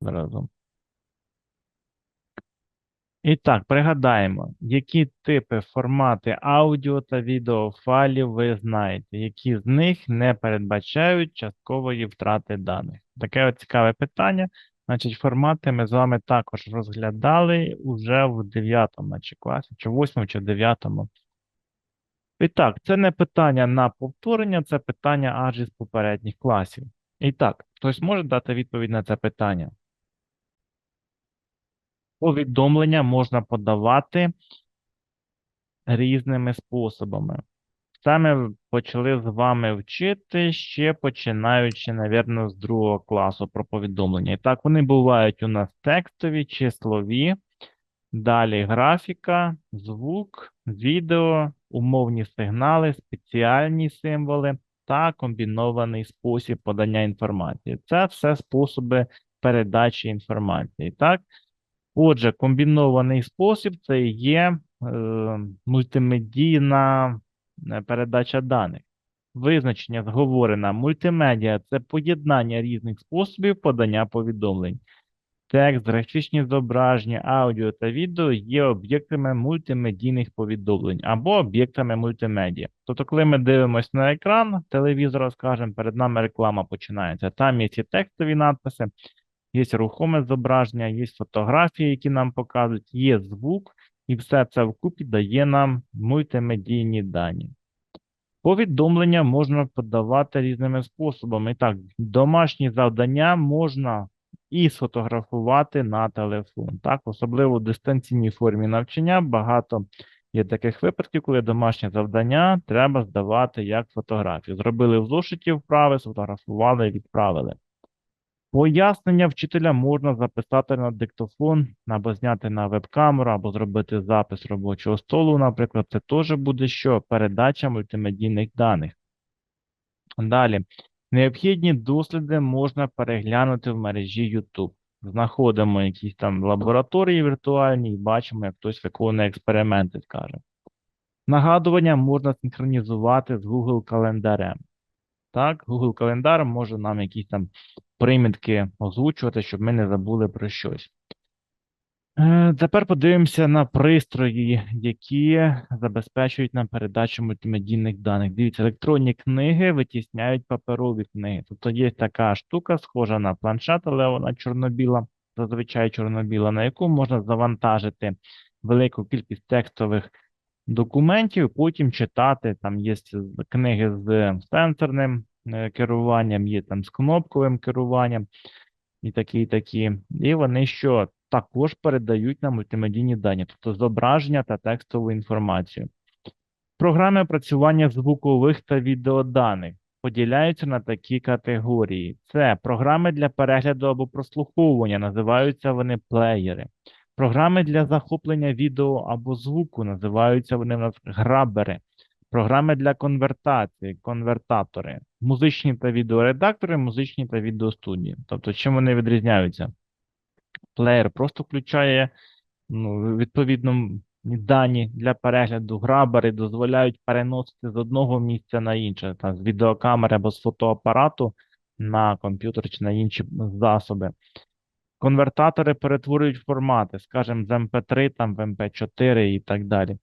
разом. І так, пригадаємо, які типи формати аудіо та відеофайлів ви знаєте, які з них не передбачають часткової втрати даних. Таке от цікаве питання. Значить, формати ми з вами також розглядали уже в 9 наче класі, чи 8, чи 9. І так, це не питання на повторення, це питання аж із попередніх класів. І так, хтось може дати відповідь на це питання? Повідомлення можна подавати різними способами. Ми почали з вами вчити ще починаючи, напевно, з другого класу про повідомлення. І так, вони бувають у нас текстові, числові, далі графіка, звук, відео, умовні сигнали, спеціальні символи та комбінований спосіб подання інформації. Це все способи передачі інформації. Так? Отже, комбінований спосіб це є е, мультимедійна е, передача даних. Визначення зговорена мультимедіа це поєднання різних способів подання повідомлень. Текст, графічні зображення, аудіо та відео є об'єктами мультимедійних повідомлень або об'єктами мультимедіа. Тобто, коли ми дивимося на екран телевізора, скажімо, перед нами реклама починається. Там є ці текстові надписи, є рухоме зображення, є фотографії, які нам показують, є звук, і все це вкупі дає нам мультимедійні дані. Повідомлення можна подавати різними способами. І так, домашні завдання можна і сфотографувати на телефон. Так, особливо в дистанційній формі навчання багато є таких випадків, коли домашнє завдання треба здавати як фотографію. Зробили в зошиті вправи, сфотографували відправили. Пояснення вчителя можна записати на диктофон, або зняти на веб-камеру, або зробити запис робочого столу, наприклад, це теж буде що? Передача мультимедійних даних. Далі. Необхідні досліди можна переглянути в мережі YouTube. Знаходимо якісь там лабораторії віртуальні і бачимо, як хтось виконує експерименти, скажімо. Нагадування можна синхронізувати з Google календарем. Так, Google календар може нам якісь там примітки озвучувати, щоб ми не забули про щось. Е, Тепер подивимося на пристрої, які забезпечують нам передачу мультимедійних даних. Дивіться, електронні книги витісняють паперові книги. Тобто є така штука, схожа на планшет, але вона чорно-біла, зазвичай чорно-біла, на яку можна завантажити велику кількість текстових документів, потім читати. Там є книги з сенсорним е, керуванням, є там з кнопковим керуванням і такі, і такі. І вони що також передають нам мультимедійні дані, тобто зображення та текстову інформацію. Програми опрацювання звукових та відеоданих поділяються на такі категорії: це програми для перегляду або прослуховування, називаються вони плеєри. Програми для захоплення відео або звуку називаються вони в нас грабери. Програми для конвертації, конвертатори, музичні та відеоредактори, музичні та відеостудії. Тобто, чим вони відрізняються? Плеєр просто включає ну, відповідно дані для перегляду. Грабери дозволяють переносити з одного місця на інше, там, з відеокамери або з фотоапарату на комп'ютер чи на інші засоби. Конвертатори перетворюють формати, скажімо, з MP3 там, в MP4 і так далі.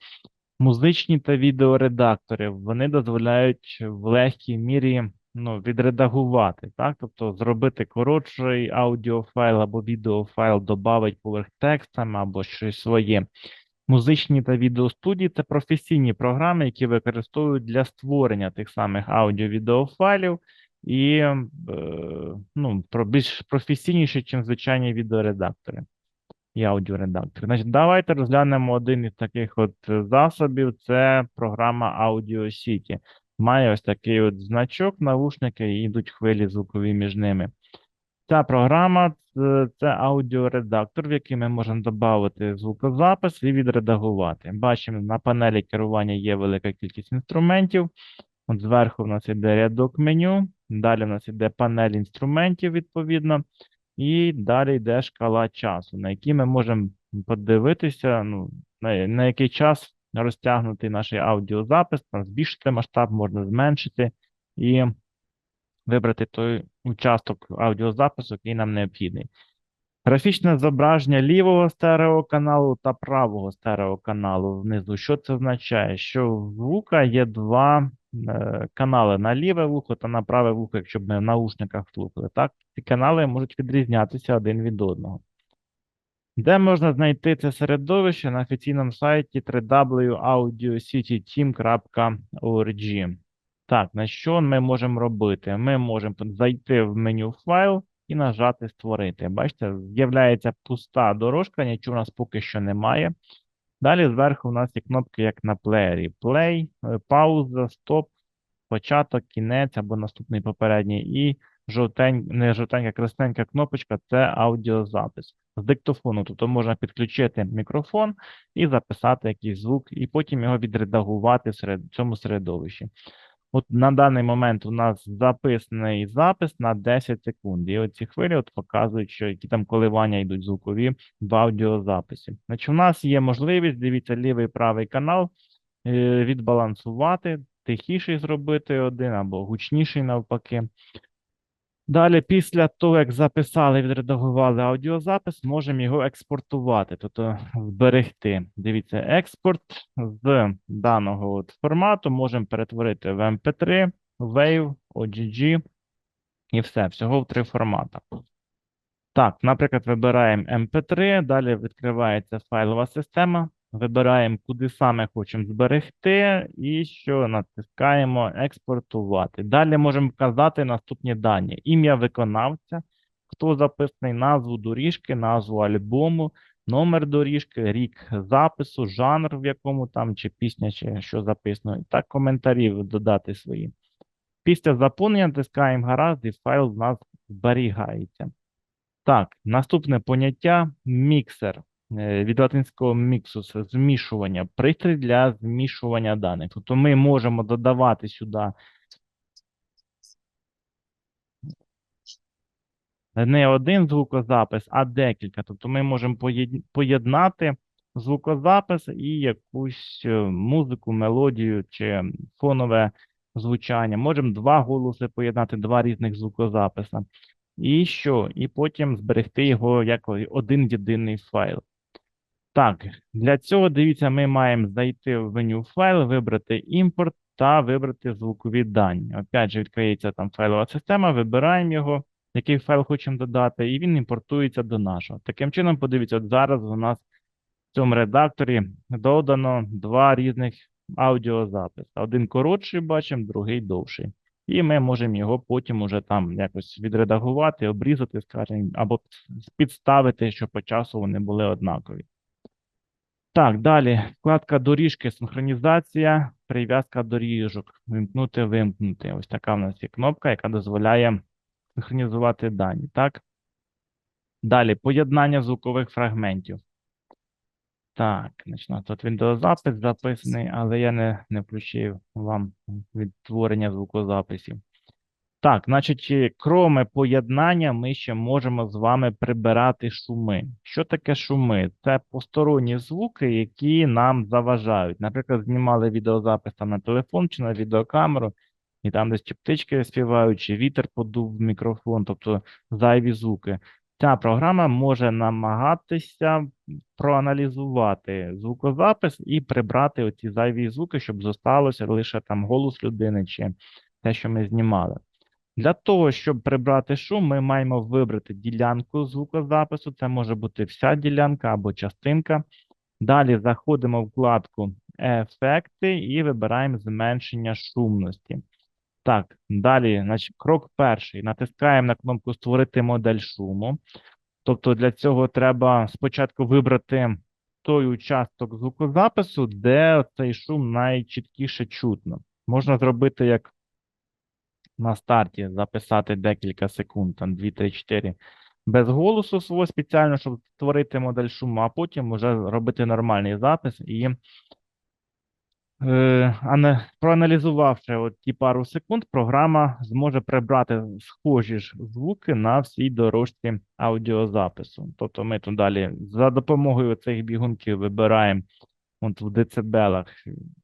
Музичні та відеоредактори вони дозволяють в легкій мірі ну, відредагувати, так? Тобто зробити коротший аудіофайл або відеофайл, додати поверх текстами або щось своє. Музичні та відеостудії це професійні програми, які використовують для створення тих самих аудіо-відеофайлів і е, ну, більш професійніше, ніж звичайні відеоредактори і аудіоредактори. Значить, давайте розглянемо один із таких от засобів. Це програма Audio City. Має ось такий от значок, навушники, і йдуть хвилі звукові між ними. Ця програма це аудіоредактор, в який ми можемо додати звукозапис і відредагувати. Бачимо, на панелі керування є велика кількість інструментів. От зверху в нас іде рядок меню, далі в нас іде панель інструментів, відповідно, і далі йде шкала часу, на якій ми можемо подивитися, ну, на, на який час розтягнути наш аудіозапис, там збільшити масштаб, можна зменшити і вибрати той участок аудіозапису, який нам необхідний. Графічне зображення лівого стереоканалу та правого стереоканалу внизу. Що це означає? Що в звука є два канали на ліве вухо та на праве вухо, якщо б ми в наушниках слухали. Так, ці канали можуть відрізнятися один від одного. Де можна знайти це середовище на офіційному сайті www.audiocityteam.org. Так, на що ми можемо робити? Ми можемо зайти в меню файл і нажати Створити. Бачите, з'являється пуста дорожка, нічого у нас поки що немає. Далі зверху у нас є кнопки, як на плеєрі: Play, е, пауза, стоп, початок, кінець або наступний попередній. І жовтень, не жовтенька, красненька кнопочка це аудіозапис з диктофону. Тобто можна підключити мікрофон і записати якийсь звук, і потім його відредагувати в цьому середовищі. От на даний момент у нас записаний запис на 10 секунд. І оці хвилі от показують, що які там коливання йдуть звукові в аудіозаписі. Значить, у нас є можливість, дивіться, лівий правий канал е, відбалансувати, тихіший зробити один або гучніший навпаки. Далі, після того, як записали, відредагували аудіозапис, можемо його експортувати, тобто зберегти. Дивіться, експорт з даного от формату можемо перетворити в MP3, WAV, OGG і все, всього в три формати. Так, наприклад, вибираємо MP3, далі відкривається файлова система, вибираємо, куди саме хочемо зберегти, і що натискаємо експортувати. Далі можемо вказати наступні дані: ім'я виконавця, хто записаний, назву доріжки, назву альбому, номер доріжки, рік запису, жанр, в якому там, чи пісня, чи що записано, і так коментарі додати свої. Після заповнення натискаємо гаразд, і файл в нас зберігається. Так, наступне поняття міксер. Е, Від латинського міксус змішування, пристрій для змішування даних. Тобто ми можемо додавати сюди не один звукозапис, а декілька. Тобто ми можемо поєднати звукозапис і якусь е, музику, мелодію чи фонове звучання. Можемо два голоси поєднати, два різних звукозаписи. І що? І потім зберегти його як один єдиний файл. Так, для цього, дивіться, ми маємо зайти в меню файл, вибрати імпорт та вибрати звукові дані. Опять же, відкриється там файлова система, вибираємо його, який файл хочемо додати, і він імпортується до нашого. Таким чином, подивіться, от зараз у нас в цьому редакторі додано два різних аудіозаписи. Один коротший бачимо, другий довший. І ми можемо його потім уже там якось відредагувати, обрізати, скажімо, або підставити, щоб по часу вони були однакові. Так, далі. Вкладка доріжки, синхронізація, прив'язка доріжок. Вимкнути, вимкнути. Ось така в нас є кнопка, яка дозволяє синхронізувати дані. Так. Далі поєднання звукових фрагментів. Так, значить, тут відеозапис записаний, але я не, не включив вам відтворення звукозаписів. Так, значить, е, кроме поєднання, ми ще можемо з вами прибирати шуми. Що таке шуми? Це посторонні звуки, які нам заважають. Наприклад, знімали відеозапис там на телефон чи на відеокамеру, і там десь чи птички співають, чи вітер подув в мікрофон, тобто зайві звуки. Ця програма може намагатися проаналізувати звукозапис і прибрати оці зайві звуки, щоб зосталося лише там голос людини чи те, що ми знімали. Для того, щоб прибрати шум, ми маємо вибрати ділянку звукозапису. Це може бути вся ділянка або частинка. Далі заходимо в вкладку Ефекти і вибираємо зменшення шумності. Так, далі, значить, крок перший. Натискаємо на кнопку Створити модель шуму. Тобто для цього треба спочатку вибрати той участок звукозапису, де цей шум найчіткіше чутно. Можна зробити як на старті, записати декілька секунд, там 2, 3, 4, без голосу свого спеціально, щоб створити модель шуму, а потім вже робити нормальний запис і Е, проаналізувавши от ті пару секунд, програма зможе прибрати схожі ж звуки на всій дорожці аудіозапису. Тобто ми тут далі за допомогою цих бігунків вибираємо от в децибелах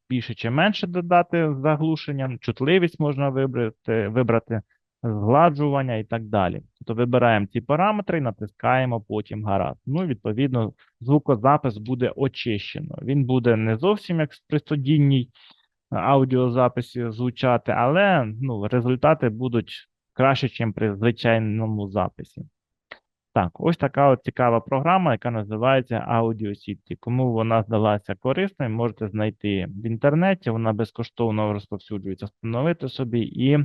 більше чи менше додати заглушення, чутливість можна вибрати, вибрати згладжування і так далі. Тобто вибираємо ці параметри і натискаємо потім гаразд. Ну, відповідно, звукозапис буде очищено. Він буде не зовсім як при студійній аудіозаписі звучати, але ну, результати будуть краще, ніж при звичайному записі. Так, ось така от цікава програма, яка називається Audiosity. Кому вона здалася корисною, можете знайти в інтернеті, вона безкоштовно розповсюджується, встановити собі і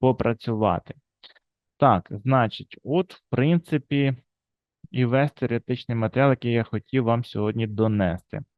попрацювати. Так, значить, от, в принципі, і весь теоретичний матеріал, який я хотів вам сьогодні донести.